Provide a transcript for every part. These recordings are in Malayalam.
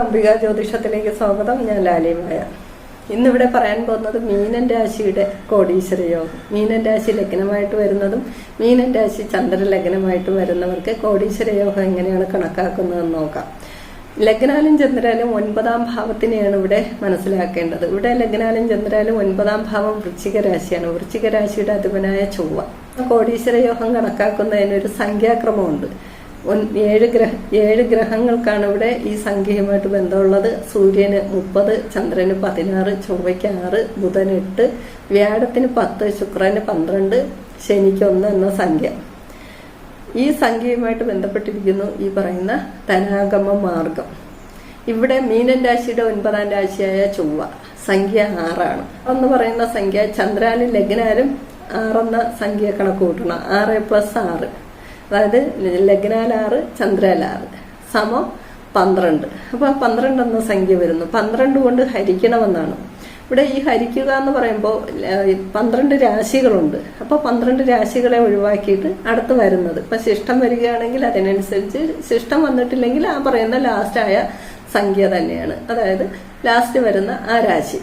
അംബിക ജ്യോതിഷത്തിലേക്ക് സ്വാഗതം. ഞാൻ ലാലിമായ ഇന്നിവിടെ പറയാൻ പോകുന്നത് മീനൻ രാശിയുടെ കോടീശ്വര യോഗം. മീനൻ രാശി ലഗ്നമായിട്ട് വരുന്നതും മീനൻ രാശി ചന്ദ്ര ലഗ്നമായിട്ട് വരുന്നവർക്ക് കോടീശ്വര യോഗം എങ്ങനെയാണ് കണക്കാക്കുന്നതെന്ന് നോക്കാം. ലഗ്നാലും ചന്ദ്രാലും ഒൻപതാം ഭാവത്തിനെയാണ് ഇവിടെ മനസ്സിലാക്കേണ്ടത്. ഇവിടെ ലഗ്നാലും ചന്ദ്രാലും ഒൻപതാം ഭാവം വൃശ്ചിക രാശിയാണ്. വൃശ്ചിക രാശിയുടെ അധിപനായ ചൊവ്വ. കോടീശ്വര യോഗം കണക്കാക്കുന്നതിനൊരു സംഖ്യാക്രമമുണ്ട്. ഏഴ് ഗ്രഹ ഏഴ് ഗ്രഹങ്ങൾക്കാണ് ഇവിടെ ഈ സംഖ്യയുമായിട്ട് ബന്ധമുള്ളത്. സൂര്യന് മുപ്പത് ചന്ദ്രന് പതിനാറ് ചൊവ്വയ്ക്ക് ആറ് ബുധൻ എട്ട് വ്യാഴത്തിന് പത്ത് ശുക്രന് പന്ത്രണ്ട് ശനിക്ക് ഒന്ന് എന്ന സംഖ്യ. ഈ സംഖ്യയുമായിട്ട് ബന്ധപ്പെട്ടിരിക്കുന്നു ഈ പറയുന്ന ധനാഗമ മാർഗം. ഇവിടെ മീനൻ രാശിയുടെ ഒൻപതാം രാശിയായ ചൊവ്വ സംഖ്യ ആറാണ്. എന്ന് പറയുന്ന സംഖ്യ ചന്ദ്രാനും ലഗ്നാലും ആറെന്ന സംഖ്യ കണക്ക് കൂട്ടണം. ആറ് പ്ലസ് ആറ്. അതായത് ലഗ്നാലാറ് ചന്ദ്രാലാറ്. സമം പന്ത്രണ്ട്. അപ്പൊ ആ പന്ത്രണ്ട് എന്ന സംഖ്യ വരുന്നു. പന്ത്രണ്ട് കൊണ്ട് ഹരിക്കണമെന്നാണ്. ഇവിടെ ഈ ഹരിക്കുക എന്ന് പറയുമ്പോൾ പന്ത്രണ്ട് രാശികളുണ്ട്. അപ്പോൾ പന്ത്രണ്ട് രാശികളെ ഒഴിവാക്കിയിട്ട് അടുത്ത് വരുന്നത്. ഇപ്പൊ ശിഷ്ടം വരികയാണെങ്കിൽ അതിനനുസരിച്ച് ശിഷ്ടം വന്നിട്ടില്ലെങ്കിൽ ആ പറയുന്ന ലാസ്റ്റായ സംഖ്യ തന്നെയാണ്. അതായത് ലാസ്റ്റ് വരുന്ന ആ രാശി.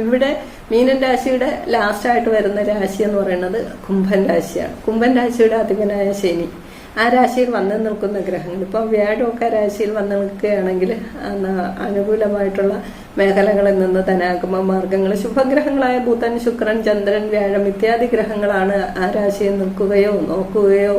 ഇവിടെ മീനൻ രാശിയുടെ ലാസ്റ്റായിട്ട് വരുന്ന രാശി എന്ന് പറയുന്നത് കുംഭൻ രാശിയാണ്. കുംഭൻ രാശിയുടെ അധികനായ ശനി. ആ രാശിയിൽ വന്നു നിൽക്കുന്ന ഗ്രഹങ്ങൾ. ഇപ്പം വ്യാഴമൊക്കെ രാശിയിൽ വന്നു നിൽക്കുകയാണെങ്കിൽ അനുകൂലമായിട്ടുള്ള മേഖലകളിൽ നിന്ന് ധനാഗമ മാർഗങ്ങൾ ശുഭഗ്രഹങ്ങളായ ബുധൻ ശുക്രൻ ചന്ദ്രൻ വ്യാഴം ഇത്യാദി ഗ്രഹങ്ങളാണ് ആ രാശിയിൽ നിൽക്കുകയോ നോക്കുകയോ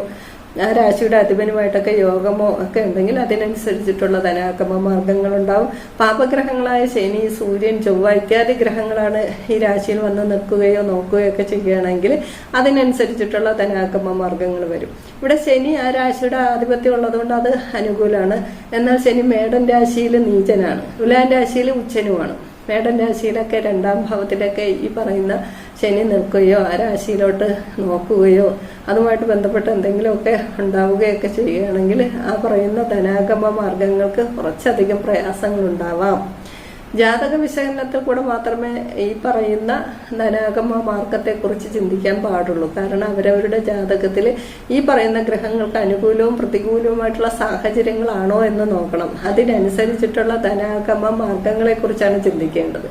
ആ രാശിയുടെ അധിപനുമായിട്ടൊക്കെ യോഗമോ ഒക്കെ ഉണ്ടെങ്കിൽ അതിനനുസരിച്ചിട്ടുള്ള ധനാക്രമ മാർഗങ്ങൾ ഉണ്ടാവും പാപഗ്രഹങ്ങളായ ശനി സൂര്യൻ ചൊവ്വ ഇത്യാദി ഗ്രഹങ്ങളാണ് ഈ രാശിയിൽ വന്ന് നിൽക്കുകയോ നോക്കുകയോ ഒക്കെ ചെയ്യുകയാണെങ്കിൽ അതിനനുസരിച്ചിട്ടുള്ള ധനാക്രമ മാർഗങ്ങൾ വരും. ഇവിടെ ശനി ആ രാശിയുടെ ആധിപത്യം ഉള്ളതുകൊണ്ട് അത് അനുകൂലമാണ്. എന്നാൽ ശനി മേടൻ രാശിയിൽ നീചനാണ്. തുലാൻ രാശിയിൽ ഉച്ചനുമാണ്. മേടൻ രാശിയിലൊക്കെ രണ്ടാം ഭാവത്തിലൊക്കെ ഈ പറയുന്ന ശനി നിൽക്കുകയോ ആ രാശിയിലോട്ട് നോക്കുകയോ അതുമായിട്ട് ബന്ധപ്പെട്ട് എന്തെങ്കിലുമൊക്കെ ഉണ്ടാവുകയൊക്കെ ചെയ്യുകയാണെങ്കിൽ ആ പറയുന്ന ധനാഗമ മാർഗങ്ങൾക്ക് കുറച്ചധികം പ്രയാസങ്ങൾ ഉണ്ടാവാം ജാതക വിശകലനത്തിൽ കൂടെ മാത്രമേ ഈ പറയുന്ന ധനാഗമ മാർഗത്തെക്കുറിച്ച് ചിന്തിക്കാൻ പാടുള്ളൂ. കാരണം അവരവരുടെ ജാതകത്തിൽ ഈ പറയുന്ന ഗ്രഹങ്ങൾക്ക് അനുകൂലവും പ്രതികൂലവുമായിട്ടുള്ള സാഹചര്യങ്ങളാണോ എന്ന് നോക്കണം. അതിനനുസരിച്ചിട്ടുള്ള ധനാഗമ മാർഗങ്ങളെക്കുറിച്ചാണ് ചിന്തിക്കേണ്ടത്.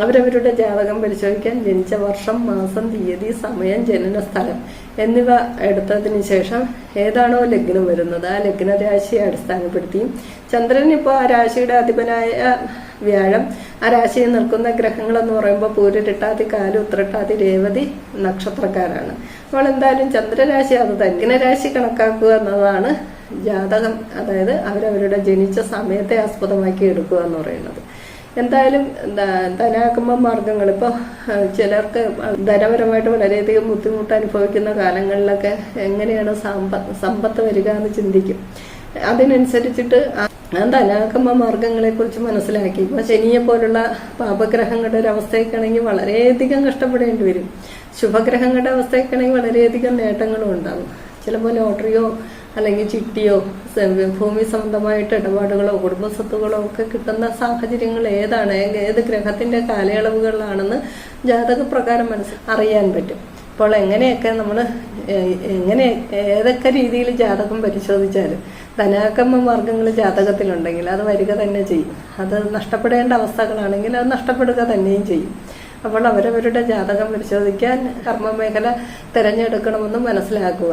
അവരവരുടെ ജാതകം പരിശോധിക്കാൻ ജനിച്ച വർഷം മാസം തീയതി സമയം ജനന സ്ഥലം എന്നിവ എടുത്തതിന് ശേഷം ഏതാണോ ലഗ്നം വരുന്നത്. ആ ലഗ്നരാശിയെ അടിസ്ഥാനപ്പെടുത്തിയും ചന്ദ്രൻ ഇപ്പോൾ ആ രാശിയുടെ അധിപനായ വ്യാഴം. ആ രാശിയിൽ നിൽക്കുന്ന ഗ്രഹങ്ങൾ എന്ന് പറയുമ്പോൾ പൂരിട്ടാതി കാൽ ഉത്രട്ടാതി രേവതി നക്ഷത്രക്കാരാണ്. അപ്പോൾ എന്തായാലും ചന്ദ്രരാശി അത് തന്നെ. കണക്കാക്കുക എന്നതാണ് ജാതകം. അതായത് അവരവരുടെ ജനിച്ച സമയത്തെ ആസ്പദമാക്കി എടുക്കുക എന്ന് പറയുന്നത്. എന്തായാലും ധനാഗമ മാർഗങ്ങൾ ഇപ്പോൾ ചിലർക്ക് ധനപരമായിട്ട് വളരെയധികം ബുദ്ധിമുട്ട് അനുഭവിക്കുന്ന കാലങ്ങളിലൊക്കെ എങ്ങനെയാണ് സമ്പ സമ്പത്ത് വരിക എന്ന് ചിന്തിക്കും. അതിനനുസരിച്ചിട്ട് ധനാഗമ മാർഗങ്ങളെ കുറിച്ച് മനസ്സിലാക്കി. ഇപ്പൊ ശനിയെ പോലുള്ള പാപഗ്രഹങ്ങളുടെ ഒരു അവസ്ഥയൊക്കെയാണെങ്കിൽ വളരെയധികം കഷ്ടപ്പെടേണ്ടി വരും. ശുഭഗ്രഹങ്ങളുടെ അവസ്ഥയൊക്കെയാണെങ്കിൽ വളരെയധികം നേട്ടങ്ങളും ഉണ്ടാകും ചിലപ്പോൾ ലോട്ടറിയോ അല്ലെങ്കിൽ ചിട്ടിയോ ഭൂമി സംബന്ധമായിട്ട് ഇടപാടുകളോ കുടുംബസ്വത്തുകളോ ഒക്കെ കിട്ടുന്ന സാഹചര്യങ്ങൾ ഏതാണ്? ഏത് ഗ്രഹത്തിന്റെ കാലയളവുകളിലാണെന്ന് ജാതകപ്രകാരം മനസ്സിൽ അറിയാൻ പറ്റും. അപ്പോൾ എങ്ങനെയൊക്കെ നമ്മൾ എങ്ങനെ ഏതൊക്കെ രീതിയിൽ ജാതകം പരിശോധിച്ചാലും ധനാകമ്മ മാർഗങ്ങൾ ജാതകത്തിലുണ്ടെങ്കിൽ അത് വരിക തന്നെ ചെയ്യും. അത് നഷ്ടപ്പെടേണ്ട അവസ്ഥകളാണെങ്കിൽ അത് നഷ്ടപ്പെടുക തന്നെയും ചെയ്യും. അപ്പോൾ അവരവരുടെ ജാതകം പരിശോധിക്കാൻ കർമ്മമേഖല തിരഞ്ഞെടുക്കണമെന്ന് മനസ്സിലാക്കുക.